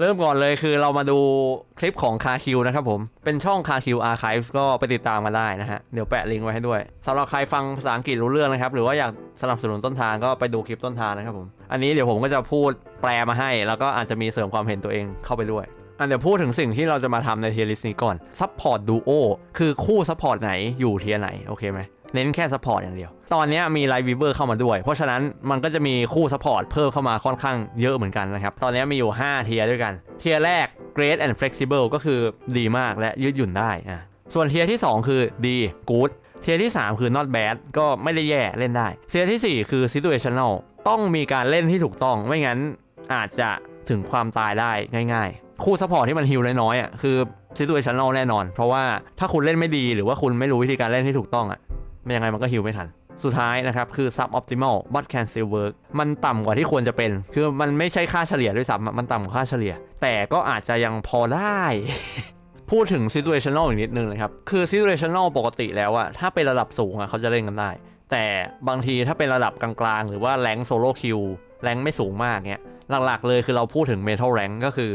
เริ่มก่อนเลยคือเรามาดูคลิปของคาคิวนะครับผม เป็นช่องคาคิวอาร์ค v e ก็ไปติดตามมาได้นะฮะ เดี๋ยวแปะลิงก์ไว้ให้ด้วยสำหรับใครฟังภาษาอังกฤษรู้เรื่องนะครับ หรือว่าอยากสนับสนุนต้นทางก็ไปดูคลิปต้นทางนะครับผม อันนี้เดี๋ยวผมก็จะพูดแปลมาให้ แล้วก็อาจจะมีเสริมความเห็นตัวเองเข้าไปด้วยอันเดี๋ยวพูดถึงสิ่งที่เราจะมาทำในเทียริส์นี้ก่อนซัพพอร์ตดูโอคือคู่ซัพพอร์ตไหนอยู่เทียไหน โอเคไหม เน้นแค่ซัพพอร์ตอย่างเดียว ตอนนี้มีไลฟ์วิเวอร์เข้ามาด้วย เพราะฉะนั้นมันก็จะมีคู่ซัพพอร์ตเพิ่มเข้ามาค่อนข้างเยอะเหมือนกันนะครับ ตอนนี้มีอยู่ 5 เทียร์ด้วยกัน เทียร์แรก Great and Flexible ก็คือดีมากและยืดหยุ่นได้อะส่วนเทียร์ที่ 2 คือดี Good เทียร์ที่ 3 คือ not bad ก็ไม่ได้แย่เล่นได้ เทียร์ทีสี่4 คือ situational ต้องมีการเล่นที่ถูกต้อง ไม่งั้นอาจจะถึงความตายได้ง่าย ๆ คู่ซัพพอร์ตที่มันฮิลน้อยๆอะคือ situational แน่นอน เพราะว่าถ้าคุณเล่นไม่ดีหรือว่าคุณไม่รู้วิธีการเล่นที่ถูกต้องอะ มันยังไงมันก็ฮิวไม่ทัน สุดท้ายนะครับ คือ sub optimal but can still work มันต่ำกว่าที่ควรจะเป็น คือมันไม่ใช่ค่าเฉลี่ยด้วยซ้ำมันต่ำกว่าค่าเฉลี่ย แต่ก็อาจจะยังพอได้ พูดถึง situational อีกนิดนึงนะครับ คือ situational ปกติแล้วอะถ้าเป็นระดับสูงอะเขาจะเล่นกันได้ แต่บางทีถ้าเป็นระดับกลางๆ หรือว่าแรงโซโล่คิวแรงไม่สูงมากเนี้ยหลักๆ เลยคือเราพูดถึง metal rank ก็คือ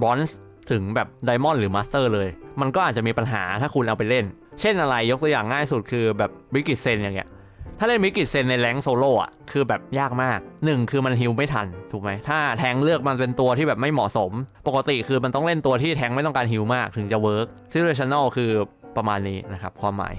bronze ถึงแบบ diamond หรือ master เลย มันก็อาจจะมีปัญหาถ้าคุณเอาไปเล่น เช่นอะไรยกตัวอย่างง่ายสุดคือแบบวิกิตเซนอย่างเงี้ยถ้าเล่นวิกิตเซนในแรงโซโล่อะคือแบบยากมากหนึ่งคือมันฮิลไม่ทัน ถูกไหม ถ้าแทงเลือกมันเป็นตัวที่แบบไม่เหมาะสม ปกติคือมันต้องเล่นตัวที่แทงไม่ต้องการฮิลมากถึงจะเวิร์กซิ t u a t i o n a l คือประมาณนี้นะครับ ความหมาย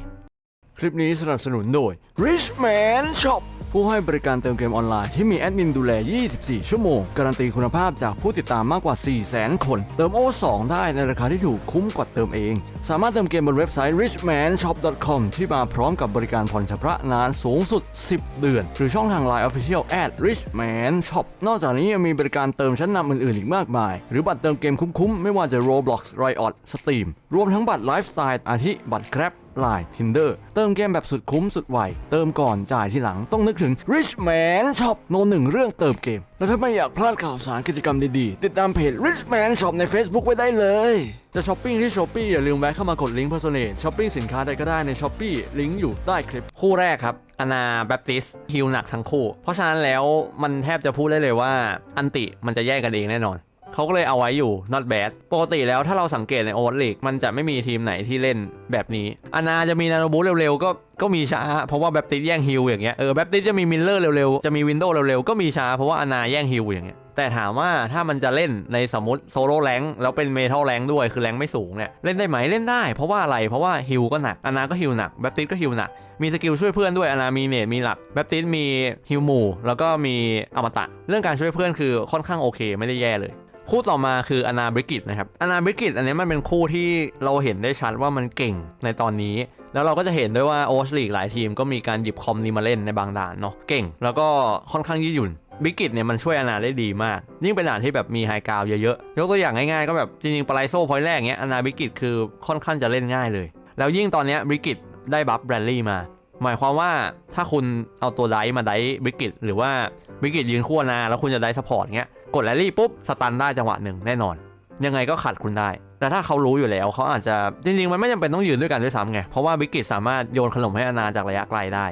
คลิปนี้สนับสนุนโดย Richman Shop ผู้ให้บริการเติมเกมออนไลน์ที่มีแอดมินดูแล 24 ชั่วโมง การันตีคุณภาพจากผู้ติดตามมากกว่า 400,000 คน เติมโอ2ได้ในราคาที่ถูกคุ้มกว่าเติมเอง สามารถเติมเกมบนเว็บไซต์ richmanshop.com ที่มาพร้อมกับบริการผ่อนชำระนานสูงสุด 10 เดือน หรือช่องทาง Line Official at richman shop นอกจากนี้ยังมีบริการเติมชั้นนำอื่นๆอีกมากมาย หรือบัตรเติมเกมคุ้มๆ ไม่ว่าจะ Roblox Riot Steam รวมทั้งบัตรไลฟ์สไตล์อาทิบัตร Grab ไล น์ Tinder เติมเกมแบบสุดคุ้มสุดไว เติมก่อนจ่ายทีหลังต้องนึกถึง Richman Shop โนหนึ่งเรื่องเติมเกม แล้วถ้าไม่อยากพลาดข่าวสารกิจกรรมดีๆ ติดตามเพจ Richman Shop ใน Facebook ไว้ได้เลย จะช้อปปิ้งที่ Shopee อย่าลืมแวะเข้ามากดลิงก์ Personate ช้อปปิ้งสินค้าใดก็ได้ใน Shopee ลิงก์อยู่ใต้คลิป คู่แรกครับอนาแบปติสฮิลหนักทั้งคู่ เพราะฉะนั้นแล้วมันแทบจะพูดได้เลยว่าอันติมันจะแยกกันเองแน่นอน เขาก็เลยเอาไว้อยู่ not bad ปกติแล้วถ้าเราสังเกตในโอเวอร์ลีกมันจะไม่มีทีมไหนที่เล่นแบบนี้อานาจะมีนาโนบูเร็วๆก็ก็มีช้า เพราะว่าแบปติสแย่งฮิลอย่างเงี้ยเออแบปติสจะมีมิลเลอร์เร็วๆ จะมีวินโดว์เร็วๆ ก็มีช้า เพราะว่าอานาแย่งฮิลอย่างเงี้ยแต่ถามว่าถ้ามันจะเล่นในสมมติโซโล่แรงแล้วเป็นเมทัลแรงด้วยคือแรงไม่สูงเนี่ยเล่นได้ไหมเล่นได้เพราะว่าอะไรเพราะว่าฮิลก็หนักอานาก็ฮิลหนักแบปติสก็ฮิลหนักมีสกิลช่วยเพื่อนด้วยอานามีเนตมีหลักแบปติสมีฮิลหมู่แล้วก็มีอมตะ เรื่องการช่วยเพื่อนคือค่อนข้างโอเค ไม่ได้แย่เลย คู่ต่อมาคืออนาบริกิตนะครับอนาบริกิตอันนี้มันเป็นคู่ที่เราเห็นได้ชัดว่ามันเก่งในตอนนี้ แล้วเราก็จะเห็นด้วยว่าโอชลีกหลายทีมก็มีการหยิบคอมนี้มาเล่นในบางด่านเนาะเก่ง แล้วก็ค่อนข้างยืดหยุ่นบิกิตเนี่ยมันช่วยอนาได้ดีมาก ยิ่งเป็นด่านที่แบบมีไฮกราวเยอะๆ ยกตัวอย่างง่ายๆ ก็แบบจริงๆปลายโซ่พอยต์แรกเนี้ยอนาบิกิตคือค่อนข้างจะเล่นง่ายเลย แล้วยิ่งตอนเนี้ยบิกิตได้บัฟแบรนลี่มา หมายความว่าถ้าคุณเอาตัวไดมาไดบิกิตหรือว่าบิกิตยืนขั้วนาแล้วคุณจะไดสปอร์ตเงี้ยกดแรลลี่ปุ๊บสตันได้จังหวะหนึ่งแน่นอน ยังไงก็ขัดคุณได้ แต่ถ้าเขารู้อยู่แล้วเขาอาจจะจริงๆ มันไม่จำเป็นต้องยืนด้วยกันด้วยซ้ำไงเพราะว่าบิกิตสามารถโยนขนมให้อนาจากระยะไกลได้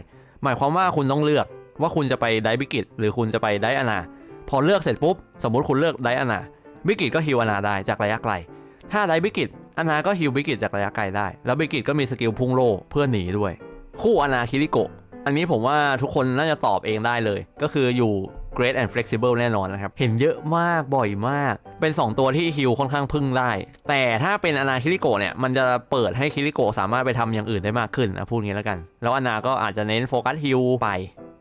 หมายความว่าคุณต้องเลือกว่าคุณจะไปไดบิกิตหรือคุณจะไปไดอนา พอเลือกเสร็จปุ๊บสมมุติคุณเลือกไดอนาบิกิตก็ฮิวอนาได้จากระยะไกล ถ้าไดบิกิตอนาก็ฮิวบิกิตจากระยะไกลได้ แล้วบิกิตก็มีสกิลพุ่งโล่เพื่อหนีด้วย คู่อนาคิริโกะอันนี้ผมว่าทุกคนน่าจะตอบเองได้เลย ก็คืออยู่ Great and Flexible แน่นอนนะครับ เห็นเยอะมากบ่อยมาก เป็น 2 ตัวที่ฮิลค่อนข้างพึ่งได้ แต่ถ้าเป็นอนาคิริโกะเนี่ย มันจะเปิดให้คิริโกะสามารถไปทำอย่างอื่นได้มากขึ้นนะพูดงี้แล้วกัน แล้วอนาก็อาจจะเน้นโฟกัสฮิลไป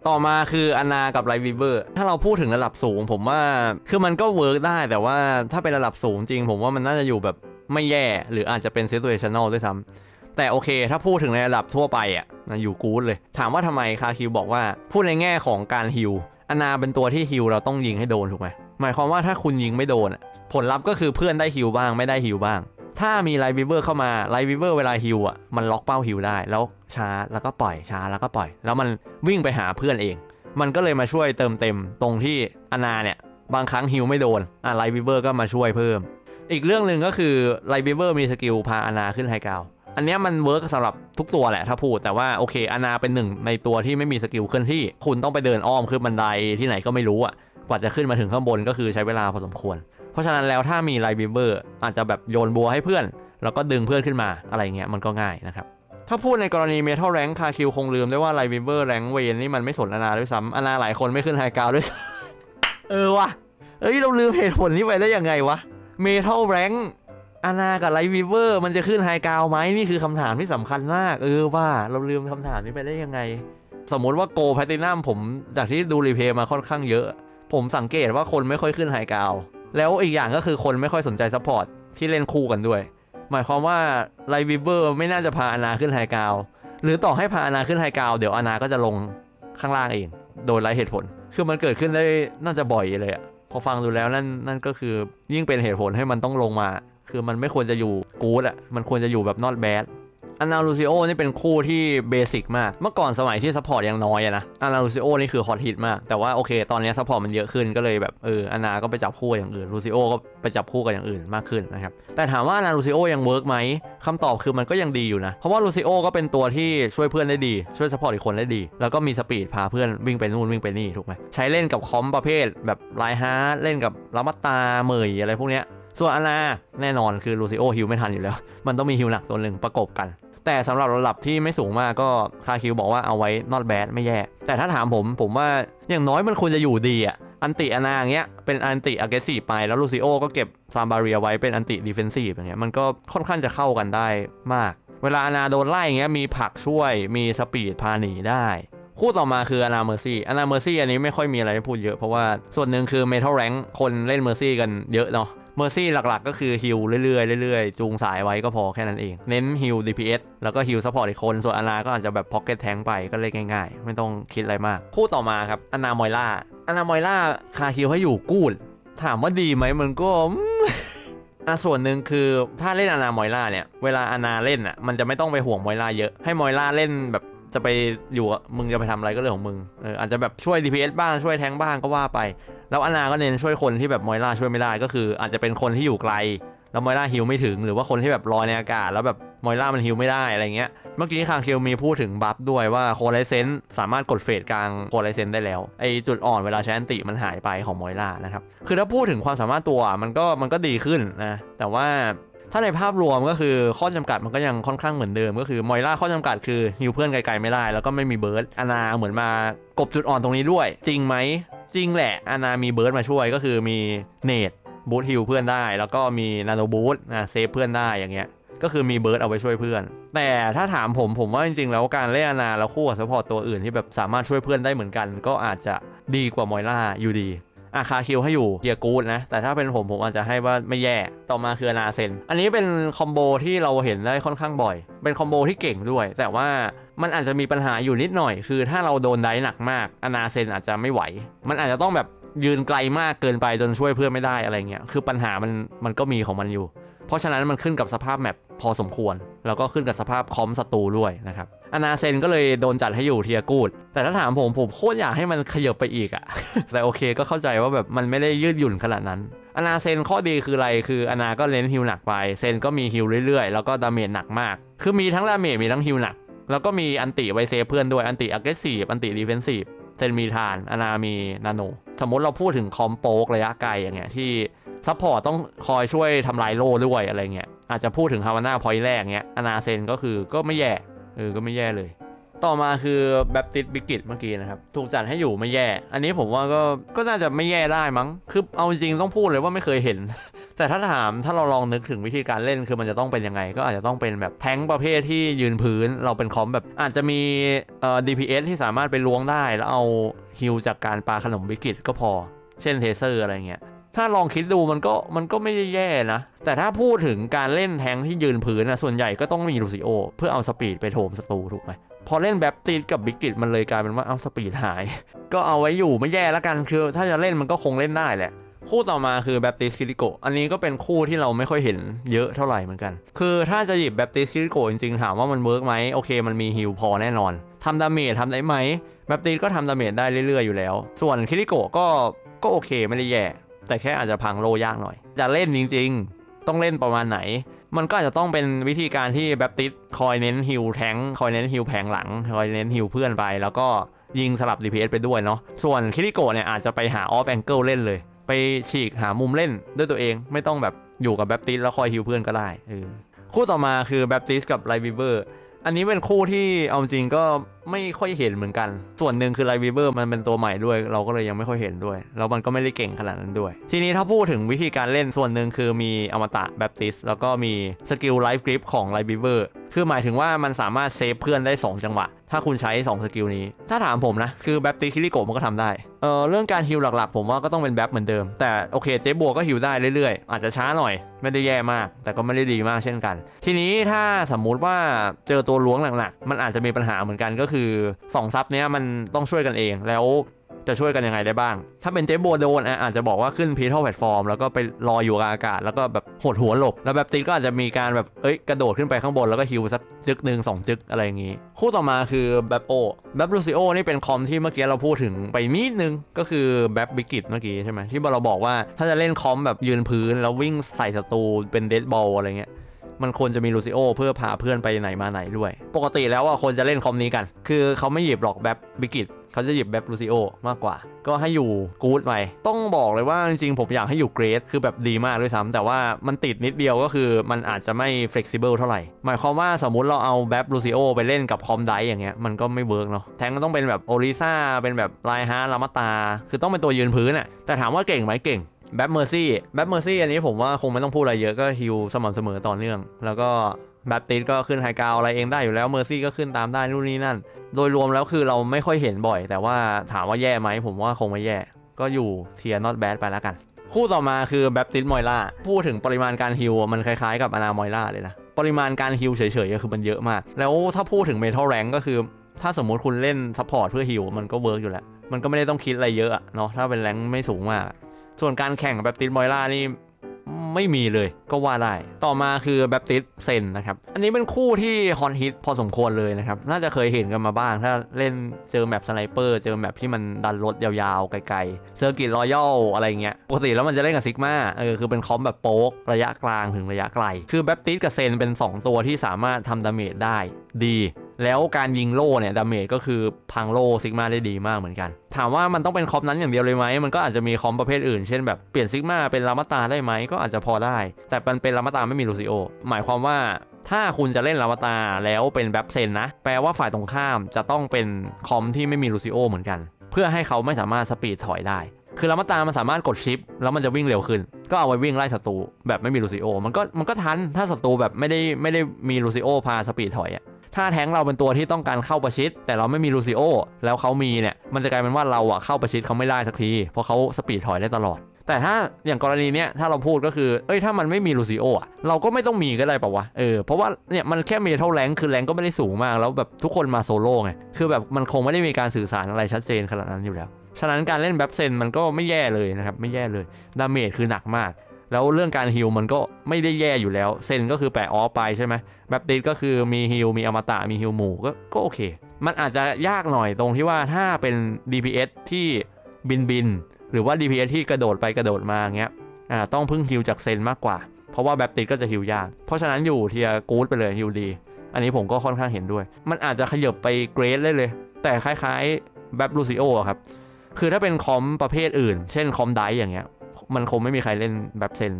ต่อมาคืออนากับไลวิเวอร์ ถ้าเราพูดถึงระดับสูง ผมว่าคือมันก็เวิร์กได้ แต่ว่าถ้าเป็นระดับสูงจริง ผมว่ามันน่าจะอยู่แบบไม่แย่ หรืออาจจะเป็น situational ด้วยซ้ำ แต่โอเค ถ้าพูดถึงในระดับทั่วไปอะนะอยู่กู๊ดเลย ถามว่าทำไมคาคิวบอกว่า พูดในแง่ของการฮิลอนาเป็นตัวที่ฮิลเราต้องยิงให้โดนถูกไหมหมายความว่าถ้าคุณยิงไม่โดน ผลลัพธ์ก็คือเพื่อนได้ฮิลบ้างไม่ได้ฮิลบ้าง ถ้ามีไลวิเวอร์เข้ามาไลวิเวอร์เวลาฮิลอะมันล็อกเป้าฮิลได้แล้วช้าแล้วก็ปล่อยช้าแล้วก็ปล่อย แล้วมันวิ่งไปหาเพื่อนเอง มันก็เลยมาช่วยเติมเต็มตรงที่อนาเนี่ยบางครั้งฮิลไม่โดนอะไลวิเวอร์ก็มาช่วยเพิ่ม อีกเรื่องหนึ่งก็คือไลบิเวอร์มีสกิลพาอนาขึ้นไฮกราว อันนี้มันเวิร์กสำหรับทุกตัวแหละถ้าพูดแต่ว่าโอเคอนาเป็นหนึ่งในตัวที่ไม่มีสกิลเคลื่อนที่ คุณต้องไปเดินอ้อมขึ้นบันไดที่ไหนก็ไม่รู้อะกว่าจะขึ้นมาถึงข้างบนก็คือใช้เวลาพอสมควร เพราะฉะนั้นแล้วถ้ามีไลบิเบอร์อาจจะแบบโยนบัวให้เพื่อน แล้วก็ดึงเพื่อนขึ้นมาอะไรเงี้ยมันก็ง่ายนะครับถ้าพูดในกรณีเมทัลแรงคาคิวคงลืมได้ว่าไลบิเบอร์แรงเวนนี่มันไม่สนอนาด้วยซ้ำอนาหลายคนไม่ขึ้นไฮกราวด้วยซ้ำเออว่ะเอ้ยเราลืมเหตุผลนี้ไปได้ยังไงวะเมทัลแรง อานากับไลบิเบอร์มันจะขึ้นไฮกาวไหมนี่คือคำถามที่สำคัญมาก เออว่าเราลืมคำถามนี้ไปได้ยังไง สมมุติว่าโกแพตินัมผมจากที่ดูรีเพย์มาค่อนข้างเยอะ ผมสังเกตว่าคนไม่ค่อยขึ้นไฮกาวแล้วอีกอย่างก็คือคนไม่ค่อยสนใจซัพพอร์ตที่เล่นคู่กันด้วย หมายความว่าไลวิเบอร์ไม่น่าจะพาอานาขึ้นไฮกาวหรือต่อให้พาอานาขึ้นไฮกาวเดี๋ยวอานาก็จะลงข้างล่างเองโดยไร้เหตุผล คือมันเกิดขึ้นได้น่าจะบ่อยเลยอะพอฟังดูแล้วนั่นนั่นก็คือยิ่งเป็นเหตุผลให้มันต้องลงมา คือมันไม่ควรจะอยู่กู๊ดอะมันควรจะอยู่แบบ not bad อนาลูซิโอนี่เป็นคู่ที่เบสิกมาก เมื่อก่อนสมัยที่ซัพพอร์ตยังน้อยอะนะอนาลูซิโอนี่คือฮอตฮิตมาก แต่ว่าโอเค ตอนนี้ซัพพอร์ตมันเยอะขึ้นก็เลยแบบเอออานาก็ไปจับคู่กับอย่างอื่นลูซิโอก็ไปจับคู่กับอย่างอื่นมากขึ้นนะครับ แต่ถามว่าอนาลูซิโอยังเวิร์กไหมคำตอบคือมันก็ยังดีอยู่นะ เพราะว่าลูซิโอก็เป็นตัวที่ช่วยเพื่อนได้ดี ช่วยซัพพอร์ตอีกคนได้ดี แล้วก็มีสปีดพาเพื่อนวิ่งไปนู่นวิ่งไปนี่ถูกไหมใช้เล่นกับคอมประเภท แบบไลฮาร์ดเล่นกับลามัตตาเมยอะไรพวกเนี้ย ส่วนอานาแน่นอนคือลูซิโอฮิวไม่ทันอยู่แล้ว มันต้องมีฮิวหนักตัวหนึ่งประกบกัน แต่สำหรับระดับที่ไม่สูงมากก็คาคิวบอกว่าเอาไว้ not bad ไม่แย่ แต่ถ้าถามผมผมว่าอย่างน้อยมันควรจะอยู่ดีอะอันติอาอย่างเงี้ยเป็นอันติ aggressive ไปแล้วลูซิโอก็เก็บซามบาเรียไว้เป็นอันติ defensive อย่างเงี้ยมันก็ค่อนข้างจะเข้ากันได้มาก เวลาอานาโดนไล่อย่างเงี้ยมีผักช่วยมีสปีดพาหนีได้คู่ต่อมาคืออนาเมอร์ซี่อนาเมอร์ซี่อันนี้ไม่ค่อยมีอะไรให้พูดเยอะเพราะว่าส่วนหนึ่งคือเมทัลแรงคนเล่นเมอร์ซี่กันเยอะเนาะ เมอร์ซี่หลักๆ ก็คือฮิลเรื่อยๆเรื่อยๆ จูงสายไว้ก็พอแค่นั้นเอง เน้นฮิล DPS แล้วก็ฮิลซัพพอร์ตอีกคน ส่วนอนาก็อาจจะแบบพ็อกเก็ตแทงไปก็เล่นง่ายๆ ไม่ต้องคิดอะไรมาก คู่ต่อมาครับอนามอยล่าอนามอยล่าคาฮิลให้อยู่กูดถามว่าดีไหมมันก็อืมอะส่วนหนึ่งคือถ้าเล่นอานามอยล่าเนี่ย เวลาอานาเล่นอะมันจะไม่ต้องไปห่วงมอยล่าเยอะให้มอยล่าเล่นแบบ จะไปอยู่มึงจะไปทำอะไรก็เรื่องของมึงเอออาจจะแบบช่วย DPS บ้างช่วยแทงบ้างก็ว่าไป แล้วอานาก็เน้นช่วยคนที่แบบมอยล่าช่วยไม่ได้ก็คือ อาจจะเป็นคนที่อยู่ไกลแล้วมอยล่าฮิลไม่ถึง หรือว่าคนที่แบบลอยในอากาศ แล้วแบบมอยล่ามันฮิลไม่ได้อะไรเงี้ยเมื่อกี้คางคิวมีพูดถึงบัฟด้วยว่าโคไลเซนสามารถกดเฟดกลางโคไลเซนได้แล้วไอจุดอ่อนเวลาใช้อันติมันหายไปของมอยล่านะครับคือถ้าพูดถึงความสามารถตัวมันก็มันก็ดีขึ้นนะแต่ว่า ถ้าในภาพรวมก็คือข้อจำกัดมันก็ยังค่อนข้างเหมือนเดิม ก็คือมอยล่าข้อจำกัดคือฮิวเพื่อนไกลๆไม่ได้ แล้วก็ไม่มีเบิร์ดอานาเหมือนมากบจุดอ่อนตรงนี้ด้วย จริงไหมจริงแหละอานามีเบิร์ดมาช่วยก็คือมีเนตบูทฮิลเพื่อนได้ แล้วก็มีนาโนบูทนะเซฟเพื่อนได้อย่างเงี้ยก็คือมีเบิร์ดเอาไปช่วยเพื่อน แต่ถ้าถามผมผมว่าจริงๆ แล้วการเล่นอานาแล้วคู่กับซัพพอร์ตตัวอื่นที่แบบสามารถช่วยเพื่อนได้เหมือนกัน ก็อาจจะดีกว่ามอยล่าอยู่ดี อาคาคิวให้อยู่เกียร์กูดนะ แต่ถ้าเป็นผมผมอาจจะให้ว่าไม่แย่ ต่อมาคืออนาเซน อันนี้เป็นคอมโบที่เราเห็นได้ค่อนข้างบ่อย เป็นคอมโบที่เก่งด้วย แต่ว่ามันอาจจะมีปัญหาอยู่นิดหน่อย คือถ้าเราโดนไดหนักมากอนาเซนอาจจะไม่ไหว มันอาจจะต้องแบบยืนไกลมากเกินไปจนช่วยเพื่อนไม่ได้อะไรเงี้ย คือปัญหามันมันก็มีของมันอยู่ เพราะฉะนั้นมันขึ้นกับสภาพแมปพอสมควร แล้วก็ขึ้นกับสภาพคอมศัตรูด้วยนะครับ อนาเซนก็เลยโดนจัดให้อยู่เทียกูด แต่ถ้าถามผมผมโคตรอยากให้มันขยับไปอีกอะแต่โอเคก็เข้าใจว่าแบบมันไม่ได้ยืดหยุ่นขนาดนั้นอนาเซนข้อดีคืออะไรคืออนาก็เล่นฮิลหนักไปเซนก็มีฮิลเรื่อยๆ แล้วก็ดาเมจหนักมาก คือมีทั้งดาเมจมีทั้งฮิลหนัก แล้วก็มีอันติไวเซฟเพื่อนด้วยอันติอักเกซีฟอันติดีเฟนซีฟเซนมีทานอนามีนาโน สมมติเราพูดถึงคอมโปกระยะไกลอย่างเงี้ยที่ซัพพอร์ตต้องคอยช่วยทำลายโล่ด้วยอะไรเงี้ยอาจจะพูดถึงฮาวาน่าพอยแรกเงี้ยอนาเซนก็คือก็ไม่แย่ เออก็ไม่แย่เลย ต่อมาคือแบบติดบิกิตเมื่อกี้นะครับ ถูกจัดให้อยู่ไม่แย่ อันนี้ผมว่าก็ก็น่าจะไม่แย่ได้มั้ง คือเอาจริงต้องพูดเลยว่าไม่เคยเห็น แต่ถ้าถามถ้าเราลองนึกถึงวิธีการเล่นคือมันจะต้องเป็นยังไง ก็อาจจะต้องเป็นแบบแทงประเภทที่ยืนพื้น เราเป็นคอมแบบอาจจะมีเอ่อ DPS ที่สามารถไปล้วงได้ แล้วเอาฮิลจากการปาขนมบิกิตก็พอ เช่นเทเซอร์อะไรเงี้ย ถ้าลองคิดดูมันก็มันก็ไม่ได้แย่นะ แต่ถ้าพูดถึงการเล่นแทงที่ยืนพื้นนะส่วนใหญ่ก็ต้องมีลูซิโอ เพื่อเอาสปีดไปโถมศัตรูถูกไหมพอเล่นแบบตีดกับบิกกิตมันเลยกลายเป็นว่าเอาสปีดหาย ก็เอาไว้อยู่ไม่แย่แล้วกันคือ ถ้าจะเล่นมันก็คงเล่นได้แหละคู่ต่อมาคือแบบติสคิริโก อันนี้ก็เป็นคู่ที่เราไม่ค่อยเห็นเยอะเท่าไหร่เหมือนกัน คือถ้าจะหยิบแบบติสคิริโกจริงๆ ถามว่ามันเวิร์กไหมโอเค มันมีฮิลพอแน่นอน ทำดาเมจทำได้ไหมแบบติสก็ทำดาเมจได้เรื่อยๆอยู่แล้ว ส่วนคิริโกก็ก็โอเคไม่ได้แย่ แต่แค่อาจจะพังโลยากหน่อย จะเล่นจริง ๆ ต้องเล่นประมาณไหน มันก็อาจจะต้องเป็นวิธีการที่แบบติสคอยเน้นฮิลแทงคอยเน้นฮิลแผงหลัง คอยเน้นฮิลเพื่อนไป แล้วก็ยิงสลับ DPS ไปด้วยเนาะ ส่วนคิริโกะเนี่ยอาจจะไปหาออฟแองเกิลเล่นเลย ไปฉีกหามุมเล่นด้วยตัวเองไม่ต้องแบบอยู่กับแบปติสแล้วคอยฮิวเพื่อนก็ได้เออคู่ต่อมาคือแบปติสกับไลวิเวอร์ อันนี้เป็นคู่ที่เอาจริงก็ไม่ค่อยเห็นเหมือนกัน ส่วนหนึ่งคือไลวีเวอร์มันเป็นตัวใหม่ด้วย เราก็เลยยังไม่ค่อยเห็นด้วย แล้วมันก็ไม่ได้เก่งขนาดนั้นด้วย ทีนี้ถ้าพูดถึงวิธีการเล่นส่วนหนึ่งคือมีอมตะแบปติสแล้วก็มีสกิลไลฟ์กริปของไลวีเวอร์คือหมายถึงว่ามันสามารถเซฟเพื่อนได้ 2 จังหวะถ้าคุณใช้ 2 สกิลนี้ ถ้าถามผมนะ คือแบปติคิริโกมันก็ทำได้ เออเรื่องการฮิลหลักๆ ผมว่าก็ต้องเป็นแบปเหมือนเดิม แต่โอเคเจ๊บัวก็ฮิลได้เรื่อยๆ อาจจะช้าหน่อย ไม่ได้แย่มาก แต่ก็ไม่ได้ดีมากเช่นกัน ทีนี้ถ้าสมมุติว่าเจอตัวล้วงหลักๆ มันอาจจะมีปัญหาเหมือนกันก็คือสองซับเนี้ยมันต้องช่วยกันเองแล้ว จะช่วยกันยังไงได้บ้าง ถ้าเป็นเจ๊โบโดนอาจจะบอกว่าขึ้นพีทอลแพลตฟอร์มแล้วก็ไปรออยู่กลางอากาศ แล้วก็แบบหดหัวหลบ แล้วแบบติดก็อาจจะมีการแบบเอ้ยกระโดดขึ้นไปข้างบนแล้วก็ฮิวสักจึกหนึ่งสองจึกอะไรอย่างงี้ คู่ต่อมาคือแบบโอแบบลูซิโอนี่เป็นคอมที่เมื่อกี้เราพูดถึงไปนิดนึงก็คือแบบบิกิตเมื่อกี้ใช่ไหมที่เราบอกว่าถ้าจะเล่นคอมแบบยืนพื้น แล้ววิ่งใส่ศัตรูเป็นเดดบอลอะไรเงี้ยมันควรจะมีลูซิโอเพื่อพาเพื่อนไปไหนมาไหนด้วย ปกติแล้วอะคนจะเล่นคอมนี้กัน คือเขาไม่หยิบหรอกแบบบิกิต เขาจะหยิบแบบลูซิโอมากกว่า ก็ให้อยู่กู๊ดไปต้องบอกเลยว่าจริงๆผมอยากให้อยู่เกรดคือแบบดีมากด้วยซ้ำแต่ว่ามันติดนิดเดียวก็คือมันอาจจะไม่ flexible เท่าไหร่ หมายความว่าสมมุติเราเอาแบบลูซิโอไปเล่นกับคอมไดอย่างเงี้ยมันก็ไม่เวิร์กเนาะแทงก็ต้องเป็นแบบโอริซ่าเป็นแบบไลฮาร์ลามาตา คือต้องเป็นตัวยืนพื้นอะแต่ถามว่าเก่งไหมเก่งแบทเมอร์ซี่แบทเมอร์ซี่อันนี้ผมว่าคงไม่ต้องพูดอะไรเยอะก็ฮิวสม่ำเสมอต่อเนื่อง แล้วก็ แบทติสก็ขึ้นไฮกาวอะไรเองได้อยู่แล้วเมอร์ซี่ก็ขึ้นตามได้นู่นนี่นั่น โดยรวมแล้วคือเราไม่ค่อยเห็นบ่อย แต่ว่าถามว่าแย่ไหมผมว่าคงไม่แย่ ก็อยู่เทียร์นอตแบดไปแล้วกัน คู่ต่อมาคือแบปติสมอยล่าพูดถึงปริมาณการฮิวมันคล้ายๆกับอนามอยล่าเลยนะปริมาณการฮิวเฉยๆก็คือมันเยอะมาก แล้วถ้าพูดถึงเมทัลแรงก็คือ ถ้าสมมติคุณเล่นซัพพอร์ตเพื่อฮิวมันก็เวิร์กอยู่แล้วมันก็ไม่ได้ต้องคิดอะไรเยอะเนาะถ้าเป็นแรงไม่สูงมากส่วนการแข่งแบบติสมอยล่านี่ ไม่มีเลยก็ว่าได้ ต่อมาคือแบบติสเซนนะครับ อันนี้เป็นคู่ที่ฮอนฮิตพอสมควรเลยนะครับ น่าจะเคยเห็นกันมาบ้าง ถ้าเล่นเจอแมปสไนเปอร์เจอแมปที่มันดันรถยาวๆ ไกลๆ เซอร์กิตรอยัลอะไรเงี้ย ปกติแล้วมันจะเล่นกับซิกมาเออคือเป็นคอมแบบโป๊ก ระยะกลางถึงระยะไกล คือแบบติสกับเซนเป็น 2 ตัวที่สามารถทำดาเมจได้ดี แล้วการยิงโล่เนี่ยดาเมจก็คือพังโล่ซิกมาได้ดีมากเหมือนกัน ถามว่ามันต้องเป็นคอมนั้นอย่างเดียวเลยไหมมันก็อาจจะมีคอมประเภทอื่น เช่นแบบเปลี่ยนซิกมาเป็นลามาตาได้ไหมก็อาจจะพอได้ แต่มันเป็นลามาตาไม่มีลูซิโอหมายความว่าถ้าคุณจะเล่นลามาตาแล้วเป็นแบบเซนนะ แปลว่าฝ่ายตรงข้ามจะต้องเป็นคอมที่ไม่มีลูซิโอเหมือนกัน เพื่อให้เขาไม่สามารถสปีดถอยได้ คือลามาตามันสามารถกดชิป แล้วมันจะวิ่งเร็วขึ้น ก็เอาไว้วิ่งไล่ศัตรูแบบไม่มีลูซิโอมันก็มันก็ทันถ้าศัตรูแบบไม่ได้ไม่ได้มีลูซิโอพาสปีดถอยอะ ถ้าแทงเราเป็นตัวที่ต้องการเข้าประชิด แต่เราไม่มีลูซิโอแล้วเขามีเนี่ยมันจะกลายเป็นว่าเราอะเข้าประชิดเขาไม่ได้สักที เพราะเขาสปีดถอยได้ตลอด แต่ถ้าอย่างกรณีเนี้ยถ้าเราพูดก็คือเอ้ยถ้ามันไม่มีลูซิโออะเราก็ไม่ต้องมีก็ได้ปะวะเออเพราะว่าเนี่ยมันแค่มีเท่าแรงคือแรงก็ไม่ได้สูงมากแล้วแบบทุกคนมาโซโล่ไงคือแบบมันคงไม่ได้มีการสื่อสารอะไรชัดเจนขนาดนั้นอยู่แล้วฉะนั้นการเล่นแบบเซนมันก็ไม่แย่เลยนะครับไม่แย่เลยดาเมจคือหนักมาก แล้วเรื่องการฮิลมันก็ไม่ได้แย่อยู่แล้ว เซนก็คือแปะออฟไปใช่ไหมแบบติดก็คือมีฮิลมีอมตะมีฮิลหมู่ก็ก็โอเค มันอาจจะยากหน่อยตรงที่ว่าถ้าเป็น DPS ที่บินบิน หรือว่า DPS ที่กระโดดไปกระโดดมาเงี้ยอ่าต้องพึ่งฮิลจากเซนมากกว่า เพราะว่าแบบติดก็จะฮิลยาก เพราะฉะนั้นอยู่เทียกู๊ดไปเลยฮิลดีอันนี้ผมก็ค่อนข้างเห็นด้วย มันอาจจะขยับไปเกรดเลยเลย แต่คล้ายๆแบบลูซิโอครับ คือถ้าเป็นคอมประเภทอื่น เช่นคอมไดอย่างเงี้ย มันคงไม่มีใครเล่นแบบเซน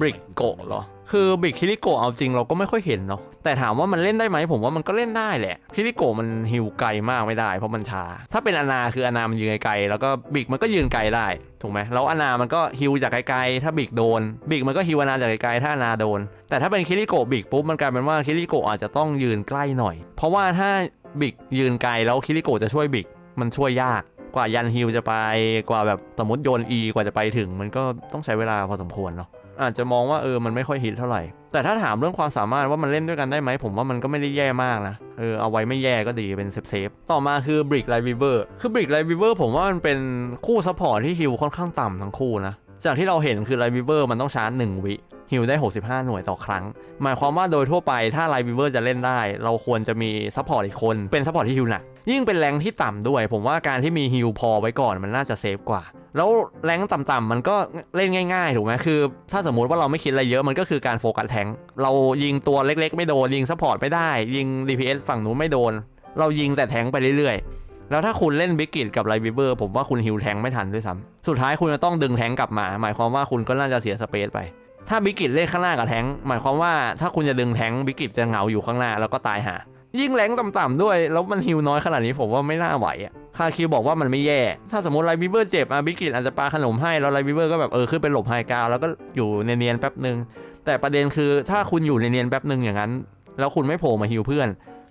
บริกโกะเหรอ คือบริกคิริโกะเอาจริงเราก็ไม่ค่อยเห็นเนาะ แต่ถามว่ามันเล่นได้ไหมผมว่ามันก็เล่นได้แหละ คิริโกะมันฮิวไกลมากไม่ได้ เพราะมันช้า ถ้าเป็นอนาคืออนามันยืนไกลๆแล้วก็บริกมันก็ยืนไกลได้ถูกไหมแล้วอนามันก็ฮิวจากไกลๆ ถ้าบริกโดนบริกมันก็ฮิวอนาจากไกลๆ ถ้าอนาโดน แต่ถ้าเป็นคิริโกะบริกปุ๊บมันกลายเป็นว่าคิริโกะอาจจะต้องยืนใกล้หน่อย เพราะว่าถ้าบริกยืนไกลแล้วคิริโกะจะช่วยบริกมันช่วยยาก กว่ายันฮิลจะไปกว่าแบบสมมติโยนอีกว่าจะไปถึง มันก็ต้องใช้เวลาพอสมควรเนาะอาจจะมองว่าเออมันไม่ค่อยฮิตเท่าไหร่ แต่ถ้าถามเรื่องความสามารถว่ามันเล่นด้วยกันได้ไหม ผมว่ามันก็ไม่ได้แย่มากนะ เออเอาไว้ไม่แย่ก็ดีเป็นเซฟเซฟต่อมาคือ Brick Light Weaver คือ Brick Light Weaver ผมว่ามันเป็นคู่ซัพพอร์ตที่ฮิลค่อนข้างต่ำทั้งคู่นะ จากที่เราเห็นคือ Light Weaver มันต้องชาร์จ1วิฮิลได้ 65 หน่วยต่อครั้ง หมายความว่าโดยทั่วไปถ้าไลวิเวอร์จะเล่นได้ เราควรจะมีซัพพอร์ตอีกคนเป็นซัพพอร์ตที่ฮิลหนัก ยิ่งเป็นแรงที่ต่ำด้วย ผมว่าการที่มีฮิลพอไว้ก่อนมันน่าจะเซฟกว่า แล้วแรงต่ำๆมันก็เล่นง่ายๆถูกไหมคือ ถ้าสมมุติว่าเราไม่คิดอะไรเยอะมันก็คือการโฟกัสแทงเรายิงตัวเล็กๆ ไม่โดนยิงซัพพอร์ตไม่ได้ ยิง DPS ฝั่งนู้นไม่โดน เรายิงแต่แทงไปเรื่อยๆ แล้วถ้าคุณเล่นบิกิตกับไลบิเบอร์ผมว่าคุณฮิวแทงไม่ทันด้วยซ้ำสุดท้ายคุณจะต้องดึงแทงกลับมา หมายความว่าคุณก็น่าจะเสียสเปซไป ถ้าบิกิตเล่นข้างหน้ากับแทงหมายความว่าถ้าคุณจะดึงแทงบิกิตจะเหงาอยู่ข้างหน้าแล้วก็ตายหายิ่งแรงต่ำๆด้วย แล้วมันฮิวน้อยขนาดนี้ผมว่าไม่น่าไหวอะคาคิวบอกว่ามันไม่แย่ ถ้าสมมติไลบิเบอร์เจ็บอะบิกิตอาจจะปาขนมให้แล้วไลบิเบอร์ก็แบบเออขึ้นไปหลบไฮกาวด์แล้วก็อยู่เนียนๆแป๊บหนึ่งแต่ประเด็นคือถ้าคุณอยู่เนียนๆแป๊บหนึ่งอย่างนั้น แล้วคุณไม่โผล่มาฮิวเพื่อน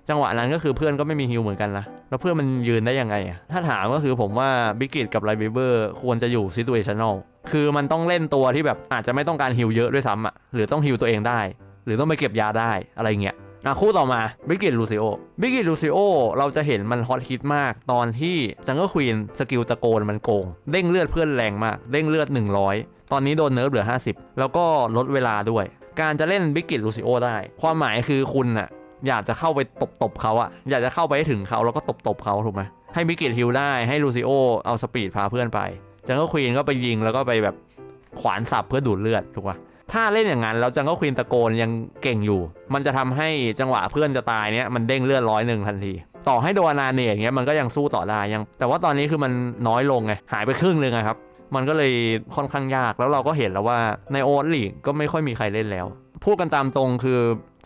จังหวะนั้นก็คือเพื่อนก็ไม่มีฮิวเหมือนกันนะแล้วเพื่อนมันยืนได้ยังไงอะถ้าถามก็คือผมว่าบิกิตกับไลบิเบอร์ควรจะอยู่ซิ t u เ t ชั n น l คือมันต้องเล่นตัวที่แบบอาจจะไม่ต้องการฮิวเยอะด้วยซ้ำอะหรือต้องฮิวตัวเองได้ หรือต้องไปเก็บยาได้อะไรเงี้ยอะคู่ต่อมาบิกิตลูซิโอบิกิตลูซิโอเราจะเห็นมันฮอตฮิตมากตอนที่จังเกิลควีนสกิลตะโกนมันโกง เด้งเลือดเพื่อนแรงมาก เด้งเลือด 100 ตอนนี้โดนเนิร์ฟเหลือ 50 แล้วก็ลดเวลาด้วย การจะเล่นบิกิตลูซิโอได้ ความหมายคือคุณอะ อยากจะเข้าไปตบตบๆเขาอะอยากจะเข้าไปให้ถึงเขาแล้วก็ตบตบๆเขาถูกไหมให้บิกิตฮิลได้ให้ลูซิโอเอาสปีดพาเพื่อนไปจังเกิลควีนก็ไปยิงแล้วก็ไปแบบขวานสับเพื่อดูดเลือดถูกปะถ้าเล่นอย่างนั้นแล้วจังเกิลควีนตะโกนยังเก่งอยู่ มันจะทำให้จังหวะเพื่อนจะตายเนี้ยมันเด้งเลือดร้อยหนึ่งทันที ต่อให้โดนอนาเนตอย่างเงี้ยมันก็ยังสู้ต่อได้ยัง แต่ว่าตอนนี้คือมันน้อยลงไงหายไปครึ่งหนึงอะครับ มันก็เลยค่อนข้างยากแล้วเราก็เห็นแล้วว่าในโอตลีกก็ไม่ค่อยมีใครเล่นแล้วพูดกันตามตรงคือ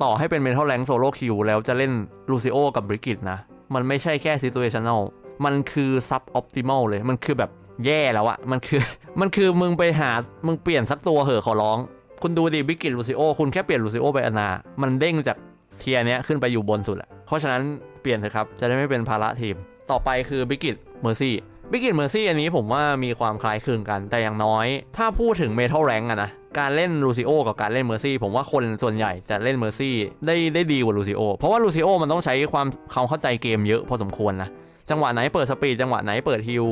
ต่อให้เป็นเมทัลแ a งโซโล่คิวแล้วจะเล่นลูซิโอกับบริกิตนะ มันไม่ใช่แค่ซิ t u เ t ชั n น l มันคือซับออ t ติม l เลย มันคือแบบแย่แล้วอะมันคือ มันคือมึงไปหา มึงเปลี่ยนสักตัวเหอะขอร้อง คุณดูดิบิกิตลูซิโอ คุณแค่เปลี่ยนลูซิโอไปอนา มันเด้งจากเทียเนี้ยขึ้นไปอยู่บนสุดอะเพราะฉะนั้นเปลี่ยนเถอะครับ จะได้ไม่เป็นภาระทีม ต่อไปคือบิกิตเมอร์ซี่บิกิตเมอร์ซี่อันนี้ผมว่ามีความคล้ายคลึงกัน แต่อย่างน้อย ถ้าพูดถึงเมทัลแรงอะนะ การเล่นลูซิโอกับการเล่นเมอร์ซี่ผมว่าคนส่วนใหญ่จะเล่นเมอร์ซี่ได้ได้ดีกว่าลูซิโอเพราะว่าลูซิโอมันต้องใช้ความความเข้าใจเกมเยอะพอสมควรนะจังหวะไหนเปิดสปีดจังหวะไหนเปิดฮิล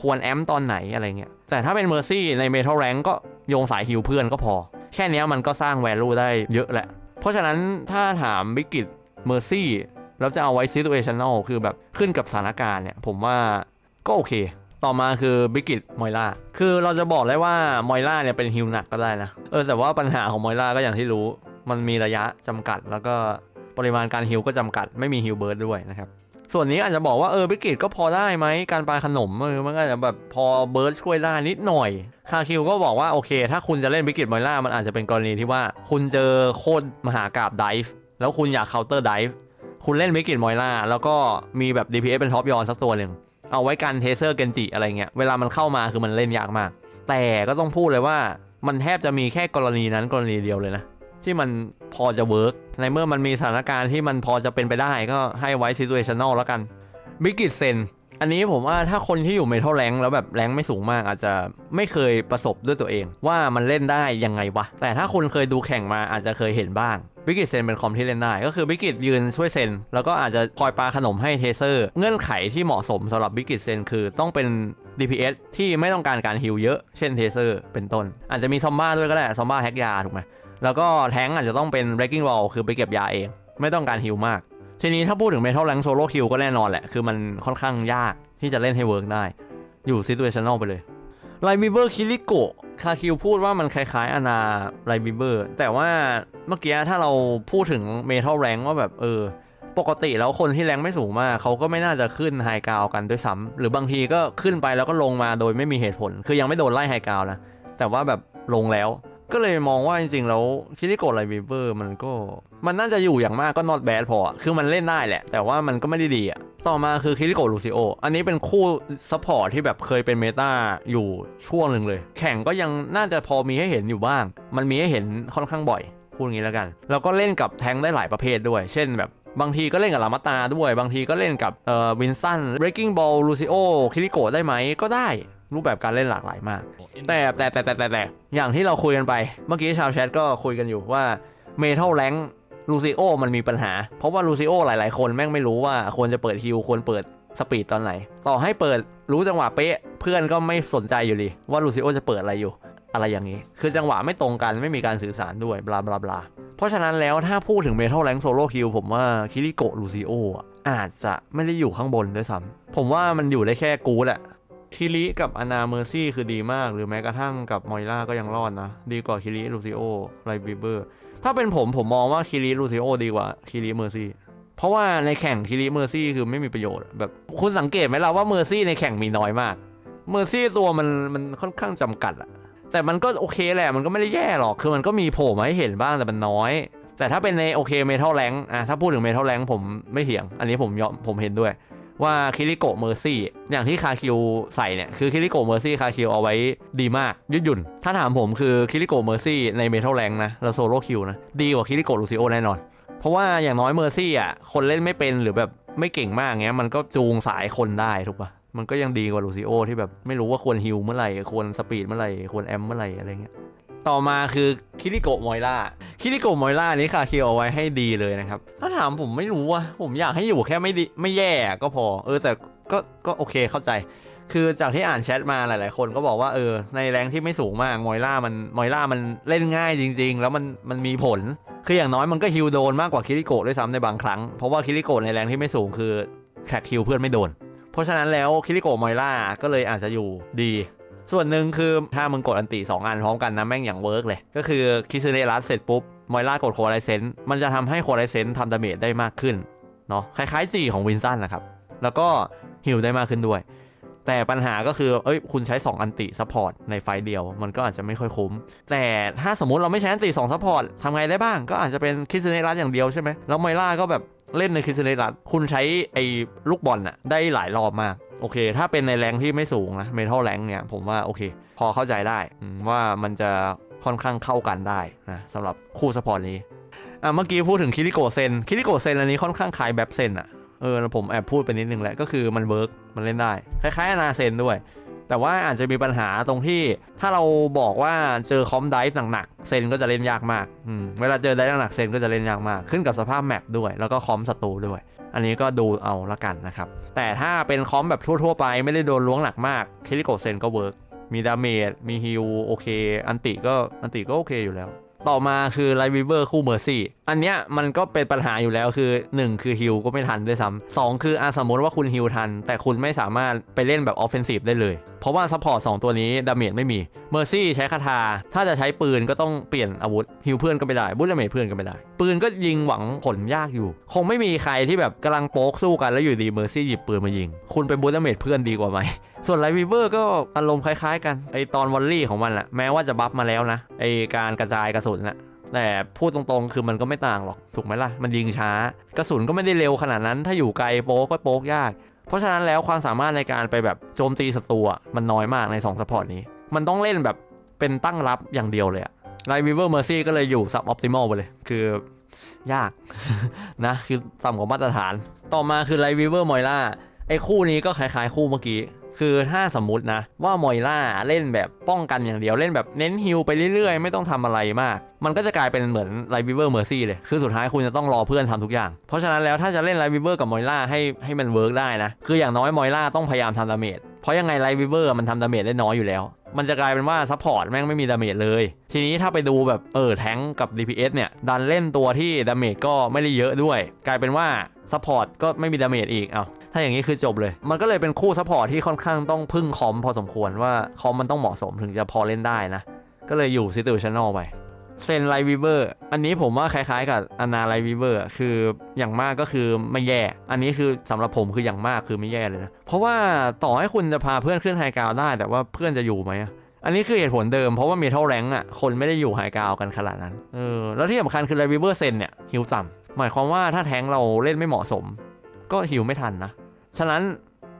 ควรแอมตอนไหนอะไรเงี้ยแต่ถ้าเป็นเมอร์ซี่ในเมทัลแรงก็โยงสายฮิลเพื่อนก็พอ แค่นี้มันก็สร้างแวลูได้เยอะแหละ เพราะฉะนั้นถ้าถามบิกิตเมอร์ซี่แล้วจะเอาไว้ซิตูเอชันแนลคือแบบขึ้นกับสถานการณ์เนี่ยผมว่าก็โอเค ต่อมาคือบิกิตมอยล่าคือเราจะบอกได้ว่ามอยล่าเนี่ยเป็นฮิลหนักก็ได้นะ เออแต่ว่าปัญหาของมอยล่าก็อย่างที่รู้ มันมีระยะจำกัด แล้วก็ปริมาณการฮิลก็จำกัด ไม่มีฮิลเบิร์ดด้วยนะครับ ส่วนนี้อาจจะบอกว่าเออบิกิตก็พอได้ไหมการปาขนมเออมันก็อาจจะแบบพอเบิร์ดช่วยได้นิดหน่อยคาคิวก็บอกว่าโอเค ถ้าคุณจะเล่นบิกิตมอยล่ามันอาจจะเป็นกรณีที่ว่าคุณเจอโคตรมหากราบไดฟ์แล้วคุณอยากเคาน์เตอร์ไดฟ์คุณเล่นบิกิตมอยล่าแล้วก็มีแบบ DPS เป็นท็อปยอนสักตัวหนึ่ง เอาไว้กันเทเซอร์เกนจิอะไรเงี้ยเวลามันเข้ามาคือมันเล่นยากมาก แต่ก็ต้องพูดเลยว่ามันแทบจะมีแค่กรณีนั้นกรณีเดียวเลยนะที่มันพอจะเวิร์กในเมื่อมันมีสถานการณ์ที่มันพอจะเป็นไปได้ก็ให้ไว้ situational แล้วกันบิกิตเซน อันนี้ผมว่าถ้าคนที่อยู่เมทัลแรงแล้วแบบแรงไม่สูงมากอาจจะไม่เคยประสบด้วยตัวเอง ว่ามันเล่นได้ยังไงวะ แต่ถ้าคุณเคยดูแข่งมาอาจจะเคยเห็นบ้างบิกิตเซนเป็นคอมที่เล่นได้ ก็คือบิกิตยืนช่วยเซน แล้วก็อาจจะคอยปาขนมให้เทเซอร์ เงื่อนไขที่เหมาะสมสำหรับบิกิตเซนคือต้องเป็น DPS ที่ไม่ต้องการการฮิลเยอะ เช่นเทเซอร์เป็นต้น อาจจะมีซอมบ้าด้วยก็ได้ซอมบ้าแฮกยาถูกไหมแล้วก็แทงอาจจะต้องเป็น breaking wall คือไปเก็บยาเอง ไม่ต้องการฮิลมาก ทีนี้ถ้าพูดถึง metal rank solo kill ก็แน่นอนแหละ คือมันค่อนข้างยากที่จะเล่นให้เวิร์กได้ อยู่ situational ไปเลยไลบิเบอร์คิริโกะคาคิวพูดว่ามันคล้ายๆอนาไลบิเบอร์แต่ว่าเมื่อกี้ถ้าเราพูดถึง metal rank ว่าแบบเออ ปกติแล้วคนที่แรงไม่สูงมากเขาก็ไม่น่าจะขึ้นไฮกาวกันด้วยซ้ำหรือบางทีก็ขึ้นไปแล้วก็ลงมาโดยไม่มีเหตุผล คือยังไม่โดนไล่ไฮกาวนะแต่ว่าแบบลงแล้ว ก็เลยมองว่าจริงๆแล้วคิริโกะไลบิเวอร์มันก็มันน่าจะอยู่อย่างมากก็ not bad พอ คือมันเล่นได้แหละ แต่ว่ามันก็ไม่ได้ดีอะต่อมาคือคิริโกะลูซิโอ อันนี้เป็นคู่ซัพพอร์ตที่แบบเคยเป็นเมตาอยู่ช่วงหนึ่งเลย แข่งก็ยังน่าจะพอมีให้เห็นอยู่บ้าง มันมีให้เห็นค่อนข้างบ่อย พูดงี้แล้วกัน แล้วก็เล่นกับแทงได้หลายประเภทด้วย เช่นแบบบางทีก็เล่นกับลามาตาด้วย บางทีก็เล่นกับเอ่อวินสัน breaking ball ลูซิโอคิริโกะได้ไหมก็ได้ รูปแบบการเล่นหลากหลายมากแต่แต่แต่แต่แต่แต่อย่างที่เราคุยกันไป เมื่อกี้ชาวแชทก็คุยกันอยู่ว่าเมทัลแรงลูซิโอมันมีปัญหา เพราะว่าลูซิโอหลายๆ คนแม่งไม่รู้ว่าควรจะเปิดฮิลควรเปิดสปีดตอนไหน ต่อให้เปิดรู้จังหวะเป๊ะ เพื่อนก็ไม่สนใจอยู่ดีว่าลูซิโอจะเปิดอะไรอยู่ อะไรอย่างนี้ คือจังหวะไม่ตรงกันไม่มีการสื่อสารด้วยบลาบลาบลาเพราะฉะนั้นแล้วถ้าพูดถึงเมทัลแรงโซโล่คิวผมว่าคิริโกะลูซิโออาจจะไม่ได้อยู่ข้างบนด้วยซ้ำผมว่ามันอยู่ได้แค่กูดอะ คิริกับอนาเมอร์ซี่คือดีมาก หรือแม้กระทั่งกับมอยล่าก็ยังรอดนะ ดีกว่าคิริลูซิโอไรบิเบอร์ถ้าเป็นผมผมมองว่าคิริลูซิโอดีกว่าคิริเมอร์ซี่เพราะว่าในแข่งคิริเมอร์ซี่คือไม่มีประโยชน์แบบคุณสังเกตไหมล่ะว่าเมอร์ซี่ในแข่งมีน้อยมากเมอร์ซี่ตัวมันมันค่อนข้างจำกัดอะแต่มันก็โอเคแหละมันก็ไม่ได้แย่หรอกคือมันก็มีโผล่มาให้เห็นบ้างแต่มันน้อย แต่ถ้าเป็นในโอเคเมทัลแรงอะถ้าพูดถึงเมทัลแรงผมไม่เถียง อันนี้ผมยอมผมเห็นด้วย ว่าคิริโกะเมอร์ซี่อย่างที่คาคิวใส่เนี่ยคือคิริโกะเมอร์ซี่คาคิวเอาไว้ดีมากยืดหยุ่น ถ้าถามผมคือคิริโกะเมอร์ซี่ในเมทัลแรงนะแล้วโซโล่คิวนะดีกว่าคิริโกะลูซิโอแน่นอน เพราะว่าอย่างน้อยเมอร์ซี่อะคนเล่นไม่เป็นหรือแบบไม่เก่งมากเงี้ยมันก็จูงสายคนได้ถูกปะมันก็ยังดีกว่าลูซิโอที่แบบไม่รู้ว่าควรฮิลเมื่อไหร่ควรสปีดเมื่อไหร่ควรแอมเมื่อไหร่อะไรเงี้ย ต่อมาคือคิริโกะมอยล่าคิริโกะมอยล่านี้คาคิวเอาไว้ให้ดีเลยนะครับ ถ้าถามผมไม่รู้ว่าผมอยากให้อยู่แค่ไม่ดีไม่แย่ก็พอ เออแต่ก็ก็โอเคเข้าใจ คือจากที่อ่านแชทมาหลาย ๆ คนก็บอกว่าเออในแรงที่ไม่สูงมากมอยล่ามันมอยล่ามันเล่นง่ายจริง ๆ แล้วมันมันมีผล คืออย่างน้อยมันก็ฮิลโดนมากกว่าคิริโกะด้วยซ้ำในบางครั้ง เพราะว่าคิริโกะในแรงที่ไม่สูงคือแท็กฮิลเพื่อนไม่โดน เพราะฉะนั้นแล้วคิริโกะมอยล่าก็เลยอาจจะอยู่ดี ส่วนหนึ่งคือถ้ามึงกดอันติ2อันพร้อมกันนะแม่งอย่างเวิร์กเลย ก็คือคิซเนรัสเสร็จปุ๊บมอยล่ากดโคไลเซนมันจะทำให้โคไลเซนทำดาเมจได้มากขึ้นเนาะคล้ายๆจีของวินสันนะครับ แล้วก็ฮิลได้มากขึ้นด้วย แต่ปัญหาก็คือเอ้ยคุณใช้ 2 อันติซัพพอร์ตในไฟเดียว มันก็อาจจะไม่ค่อยคุ้ม แต่ถ้าสมมติเราไม่ใช้อันติ2ซัพพอร์ตทำไงได้บ้างก็อาจจะเป็นคิสเนรัสอย่างเดียวใช่ไหมแล้วไมล่าก็แบบ เล่นในคิสเนรัสคุณใช้ไอ้ลูกบอลน่ะได้หลายรอบมาก โอเค ถ้าเป็นในแรงที่ไม่สูงนะเมทัลแรงเนี่ย ผมว่าโอเค พอเข้าใจได้ว่ามันจะค่อนข้างเข้ากันได้นะสำหรับคู่ซัพพอร์ตนี้อะเมื่อกี้พูดถึงคิริโกเซนคิริโกเซนอันนี้ค่อนข้างคล้ายแบบเซนอะเออผมแอบพูดไปนิดนึงแหละก็คือมันเวิร์กมันเล่นได้ คล้ายๆอนาเซนด้วย แต่ว่าอาจจะมีปัญหาตรงที่ถ้าเราบอกว่าเจอคอมไดฟ์หนักๆเซนก็จะเล่นยากมากมเวลาเจอไดฟ์หนักๆเซนก็จะเล่นยากมาก ขึ้นกับสภาพแมปด้วย แล้วก็คอมศัตรูด้วย อันนี้ก็ดูเอาละกันนะครับ แต่ถ้าเป็นคอมแบบทั่วๆไปไม่ได้โดนล้วงหนักมากคิริโกเซนก็เวิร์กมีดาเมจมีฮิวโอเค อันติก็อันติก็โอเคอยู่แล้ว ต่อมาคือไลวิเวอร์คู่เมอร์ซี่ อันเนี้ยมันก็เป็นปัญหาอยู่แล้วคือ 1 คือฮิลก็ไม่ทันด้วยซ้ำสองคืออาสมมติว่าคุณฮิลทัน แต่คุณไม่สามารถไปเล่นแบบออฟเฟนซีฟได้เลย เพราะว่าซัพพอร์ตสตัวนี้ดาเมจไม่มีเมอร์ซี่ใช้คาถาถ้าจะใช้ปืนก็ต้องเปลี่ยนอาวุธฮิลเพื่อนก็ไม่ได้บูทดาเมจเพื่อนก็ไม่ได้ ปืนก็ยิงหวังผลยากอยู่ คงไม่มีใครที่แบบกำลังโป๊กสู้กันแล้วอยู่ดีเมอร์ซี่หยิบปืนมายิง คุณไปบูทดาเมจเพื่อนดีกว่าไหม ส่วนไลวิเวอร์ก็อารมณ์คล้ายๆ กันไอตอนวอลลี่ของมันแหละแม้ว่าจะบัฟมาแล้วนะไอการกระจายกระสุนนะแต่พูดตรงๆ คือมันก็ไม่ต่างหรอก ถูกไหมล่ะ มันยิงช้ากระสุนก็ไม่ได้เร็วขนาดนั้น ถ้าอยู่ไกลโป๊กก็โป๊กยาก เพราะฉะนั้นแล้วความสามารถในการไปแบบโจมตีศัตรูมันน้อยมากใน2ซัพพอร์ตนี้ มันต้องเล่นแบบเป็นตั้งรับอย่างเดียวเลยอะไลวิเวอร์เมอร์ซี่ก็เลยอยู่ซับออ t ติมอลไปเลย คือยากนะ คือต่ำกว่ามาตรฐาน ต่อมาคือไลวิเวอร์มอยล่าไอ้คู่นี้ก็คล้ายๆคู่เมื่อกี้ คือถ้าสมมตินะว่ามอยล่าเล่นแบบป้องกันอย่างเดียวเล่นแบบเน้นฮิลไปเรื่อยๆ ไม่ต้องทำอะไรมาก มันก็จะกลายเป็นเหมือนไลวิเวอร์เมอร์ซี่เลย คือสุดท้ายคุณจะต้องรอเพื่อนทำทุกอย่าง เพราะฉะนั้นแล้วถ้าจะเล่นไลวิเวอร์กับมอยล่าให้ให้มันเวิร์กได้นะ คืออย่างน้อยมอยล่าต้องพยายามทำดาเมจเพราะยังไงไลวิเวอร์มันทำดาเมจได้น้อยอยู่แล้ว มันจะกลายเป็นว่าซัพพอร์ตแม่งไม่มีดาเมจเลย ทีนี้ถ้าไปดูแบบเออแทงกับ DPS เนี่ยดันเล่นตัวที่ดาเมจก็ไม่ได้เยอะด้วย กลายเป็นว่าซัพพอร์ตก็ไม่มีดาเมจอีกเอา ถ้าอย่างนี้คือจบเลย มันก็เลยเป็นคู่ซัพพอร์ตที่ค่อนข้างต้องพึ่งคอมพอสมควรว่าคอมมันต้องเหมาะสมถึงจะพอเล่นได้นะ ก็เลยอยู่ซิตูชันอลไปเซนไลวิเวอร์ อันนี้ผมว่าคล้ายๆกับอนาไลวิเวอร์ คืออย่างมากก็คือไม่แย่ อันนี้คือสำหรับผมคืออย่างมากคือไม่แย่เลยนะ เพราะว่าต่อให้คุณจะพาเพื่อนขึ้นไฮกราวได้ แต่ว่าเพื่อนจะอยู่ไหม อันนี้คือเหตุผลเดิม เพราะว่ามีเท่าแรงอะ คนไม่ได้อยู่ไฮกราวกันขนาดนั้น เออ แล้วที่สำคัญคือไลวิเวอร์เซนเนี่ยฮิวต่ำหมายความว่าถ้าแทงเราเล่นไม่เหมาะสม ก็ฮิวไม่ทันนะ ฉะนั้น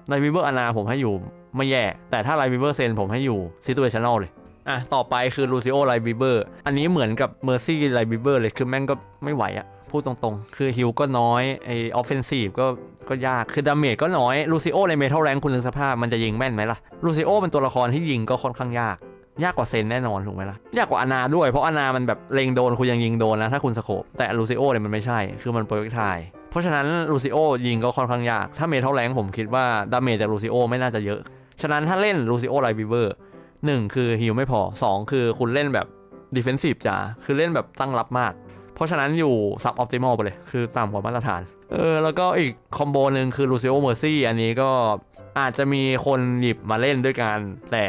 ไลวิเวอร์อนาผมให้อยู่ไม่แย่ แต่ถ้าไลวิเวอร์เซนผมให้อยู่ซิตูเอชันอลเลยอะต่อไปคือลูซิโอไลวิเวอร์อันนี้เหมือนกับเมอร์ซี่ไลวิเวอร์เลยคือแม่งก็ไม่ไหวอะพูดตรงๆ คือฮิวก็น้อยไอออฟเฟนซีฟก็ก็ยากคือดาเมจก็น้อยลูซิโอในเมทัลแรงคุณนึกสภาพมันจะยิงแม่นไหมล่ะลูซิโอเป็นตัวละครที่ยิงก็ค่อนข้างยาก ยากกว่าเซนแน่นอนถูกไหมล่ะยากกว่าอนาด้วยเพราะอนามันแบบเล็งโดนคุณยังยิงโดนนะถ้าคุณสโคปแต่ลูซิโอเนี่ยมันไม่ใช่ คือมันโปรเจกทาย เพราะฉะนั้นลูซิโอยิงก็ค่อนข้างยาก ถ้าเมทัลแรงผมคิดว่าดาเมจจากลูซิโอไม่น่าจะเยอะ ฉะนั้นถ้าเล่นลูซิโอไลวิเวอร์หนึ่งคือฮิลไม่พอ 2 คือคุณเล่นแบบดิเฟนซีฟจ๋าคือเล่นแบบตั้งรับมาก เพราะฉะนั้นอยู่ซับออ t ติมอลไปเลย คือต่ำกว่ามาตรฐาน เออ แล้วก็อีกคอมโบหนึ่งคือลูซิโอเมอร์ซี่อันนี้ก็อาจจะมีคนหยิบมาเล่นด้วยกัน แต่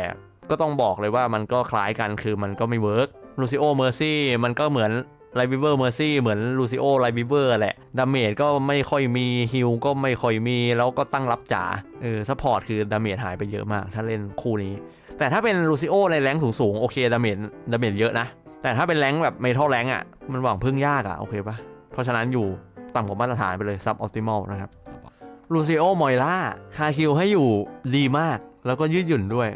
ก็ต้องบอกเลยว่ามันก็คล้ายกันคือมันก็ไม่เวิร์กลูซิโอเมอร์ซี่มันก็เหมือน ไลบิเวอร์เมอร์ซี่เหมือนลูซิโอไลบิเวอร์แหละดาเมจก็ไม่ค่อยมีฮิลก็ไม่ค่อยมี แล้วก็ตั้งรับจ๋าเออซัพพอร์ตคือดาเมจหายไปเยอะมาก ถ้าเล่นคู่นี้ แต่ถ้าเป็นลูซิโอในแรงสูงๆ โอเคดาเมจดาเมจเยอะนะ แต่ถ้าเป็นแรงแบบเมทัลแรงอะ มันหวังพึ่งยากอะ โอเคปะเพราะฉะนั้นอยู่ต่ำกว่ามาตรฐานไปเลยซับออ t ติมอลนะครับลูซิโอมอยล่าคาคิวให้อยู่ดีมากแล้วก็ยืดหยุ่นด้วย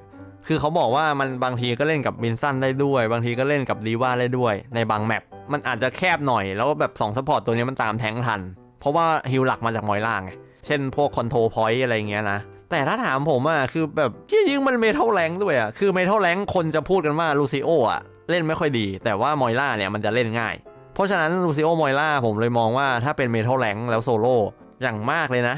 คือเขาบอกว่ามันบางทีก็เล่นกับวินสันได้ด้วย บางทีก็เล่นกับดีว่าได้ด้วยในบางแมป มันอาจจะแคบหน่อย แล้วแบบ2ซัพพอร์ตตัวนี้มันตามแทงทัน เพราะว่าฮิลหลักมาจากมอยล่าไงเช่นพวกคอนโทรพอยต์อะไรเงี้ยนะแต่ถ้าถามผมอะคือแบบที่ยิงมันเมทัลแรงด้วยอะคือเมทัลแรงคนจะพูดกันว่าลูซิโออะเล่นไม่ค่อยดี แต่ว่ามอยล่าเนี่ยมันจะเล่นง่าย เพราะฉะนั้นลูซิโอมอยล่าผมเลยมองว่าถ้าเป็นเมทัลแรงแล้วโซโล่อย่างมากเลยนะ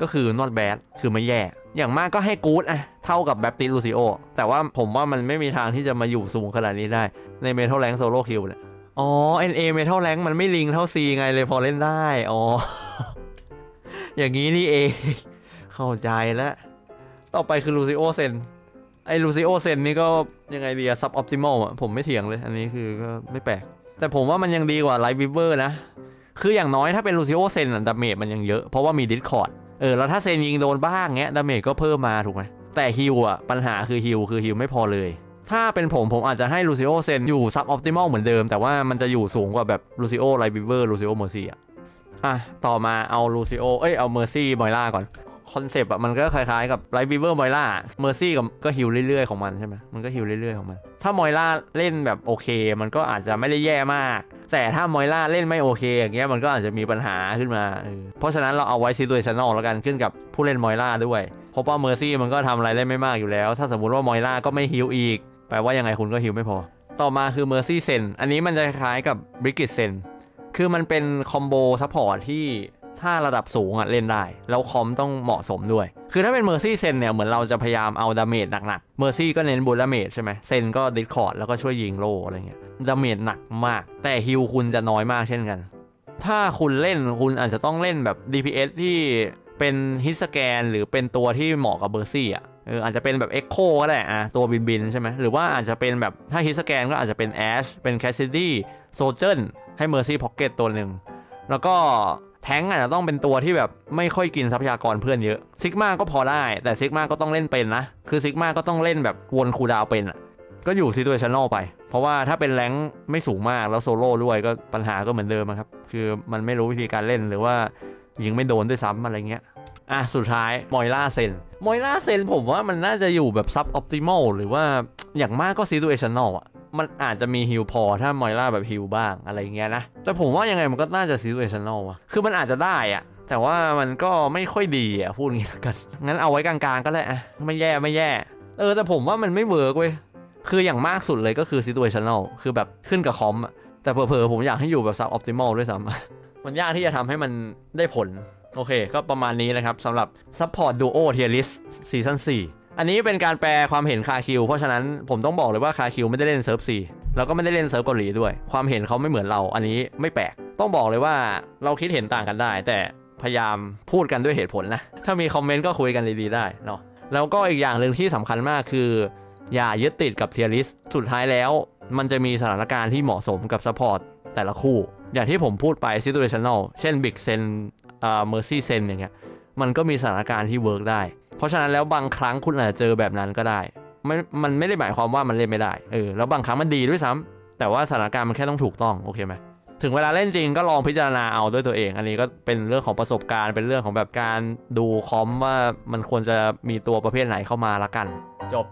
ก็คือ not bad คือไม่แย่ อย่างมากก็ให้กู๊ดอะเท่ากับแบปติสลูซิโอแต่ว่าผมว่ามันไม่มีทางที่จะมาอยู่สูงขนาดนี้ได้ในเมทัลแรงโซโล่คิวเนี่ย อ๋อ NA เมทัลแรงมันไม่ลิงเท่า C ไงเลยพอเล่นได้ อ๋อ อย่างนี้นี่เอง เข้าใจแล้ว ต่อไปคือลูซิโอเซนไอ้ลูซิโอเซนนี่ก็ยังไงดีอะซับออ t ติมอลอะผมไม่เถียงเลย อันนี้คือก็ไม่แปลก แต่ผมว่ามันยังดีกว่าไลฟ์วิเวอร์นะ คืออย่างน้อยถ้าเป็นลูซิโอเซนอะดาเมจมันยังเยอะ เพราะว่ามีดิสคอร์ดเออ แล้วถ้าเซนยิงโดนบ้างเงี้ยดาเมจก็เพิ่มมาถูกไหมแต่ฮิวอะปัญหาคือฮิวคือฮิวไม่พอเลย ถ้าเป็นผมผมอาจจะให้ลูซิโอเซนอยู่ซับออ t ติมอลเหมือนเดิม แต่ว่ามันจะอยู่สูงกว่าแบบลูซิโอไลฟ์วิเวอร์ลูซิโอเมอร์ซี่อะอะ ต่อมาเอาลูซิโอเอ้ยเอาเมอร์ซี่มอยล่าก่อนคอนเซปต์อะมันก็คล้ายๆกับไลฟ์วิเวอร์มอยล่าเมอร์ซี่กับก็ฮิลเรื่อยๆของมันใช่ไหมมันก็ฮิลเรื่อยๆของมัน ถ้ามอยล่าเล่นแบบโอเค มันก็อาจจะไม่ได้แย่มาก แต่ถ้ามอยล่าเล่นไม่โอเค อย่างเงี้ยมันก็อาจจะมีปัญหาขึ้นมา เพราะฉะนั้นเราเอาไว้ซี t u a t i o n a l แล้วกันขึ้นกับผู้เล่นมอยล่าด้วยเพราะว่าเมอร์ซี่มันก็ทำอะไรได้ไม่มากอยู่แล้ว ถ้าสมมติว่ามอยล่าก็ไม่ฮิลอีก แปลว่ายังไงคุณก็ฮิลไม่พอ ต่อมาคือเมอร์ซี่เซนอันนี้มันจะคล้ายกับบริกิตเซนคือมันเป็นคอมโบซัพพอร์ตที่ถ้าระดับสูงอะเล่นได้ แล้วคอมต้องเหมาะสมด้วย คือถ้าเป็นเมอร์ซี่เซนเนี่ย เหมือนเราจะพยายามเอาดาเมจหนักๆเมอร์ซี่ก็เน้นบูลดาเมจใช่ไหมเซนก็ดิสคอร์ดแล้วก็ช่วยยิงโลอะไรเงี้ยดาเมจหนักมาก แต่ฮิลคุณจะน้อยมากเช่นกัน ถ้าคุณเล่นคุณอาจจะต้องเล่นแบบ DPS ที่เป็นฮิตสแกนหรือเป็นตัวที่เหมาะกับเบอร์ซี่อะ เอออาจจะเป็นแบบ Echo ก็ได้อะตัวบินบินใช่ไหมหรือว่าอาจจะเป็นแบบถ้าฮิตสแกนก็อาจจะเป็น Ash เป็น Cassidy โซเจนให้ Mercy Pocket ตัวหนึ่ง แล้วก็แท้งอาจจะต้องเป็นตัวที่แบบไม่ค่อยกินทรัพยากรเพื่อนเยอะซิกมาก็พอได้แต่ซิกมาก็ต้องเล่นเป็นนะ คือซิกมาก็ต้องเล่นแบบวนคูดาวเป็นอะก็อยู่ซี t u a t i o n a l ไป เพราะว่าถ้าเป็นแรงไม่สูงมากแล้วโซโล่ด้วยก็ปัญหาก็เหมือนเดิมครับ คือมันไม่รู้วิธีการเล่นหรือว่ายิงไม่โดนด้วยซ้ำอะไรเงี้ย อะสุดท้ายมอยล่าเซนมอยล่าเซนผมว่ามันน่าจะอยู่แบบซับออ t ติมอลหรือว่าอย่างมากก็ซีตูเอชันแนลอะมันอาจจะมีฮิลพอถ้ามอยล่าแบบฮิลบ้างอะไรเงี้ยนะ แต่ผมว่ายังไงมันก็น่าจะซีตูเอชันแนลอะคือมันอาจจะได้อะแต่ว่ามันก็ไม่ค่อยดีอะพูดงี้ละกัน งั้นเอาไว้กลางๆก็ได้อะไม่แย่ไม่แย่ เออแต่ผมว่ามันไม่เวิร์กเว้ยคืออย่างมากสุดเลยก็คือ situational คือแบบขึ้นกับคอมอะแต่เผลอๆผมอยากให้อยู่แบบ sub optimal ด้วยซ้ำมันยากที่จะทำให้มันได้ผล โอเค ก็ประมาณนี้นะครับสำหรับ support duo tier list season 4 อันนี้เป็นการแปลความเห็นคาคิว เพราะฉะนั้นผมต้องบอกเลยว่าคาคิวไม่ได้เล่นเซิร์ฟ4แล้วก็ไม่ได้เล่นเซิร์ฟเกาหลีด้วย ความเห็นเขาไม่เหมือนเรา อันนี้ไม่แปลก ต้องบอกเลยว่าเราคิดเห็นต่างกันได้ แต่พยายามพูดกันด้วยเหตุผลนะ ถ้ามีคอมเมนต์ก็คุยกันดีๆได้เนาะ แล้วก็อีกอย่างหนึ่งที่สำคัญมากคือ อย่ายึดติดกับเทียริสสุดท้ายแล้ว มันจะมีสถานการณ์ที่เหมาะสมกับซัพพอร์ตแต่ละคู่ อย่างที่ผมพูดไป situational เช่น Big Sen เอ่อ Mercy Sen อย่างเงี้ยมันก็มีสถานการณ์ที่เวิร์กได้ เพราะฉะนั้นแล้วบางครั้งคุณอาจจะเจอแบบนั้นก็ได้ไม่มันไม่ได้หมายความว่ามันเล่นไม่ได้เออแล้วบางครั้งมันดีด้วยซ้ำแต่ว่าสถานการณ์มันแค่ต้องถูกต้องโอเคไหมถึงเวลาเล่นจริงก็ลองพิจารณาเอาด้วยตัวเอง อันนี้ก็เป็นเรื่องของประสบการณ์ เป็นเรื่องของแบบการดูคอมว่ามันควรจะมีตัวประเภทไหนเข้ามาละกัน จบ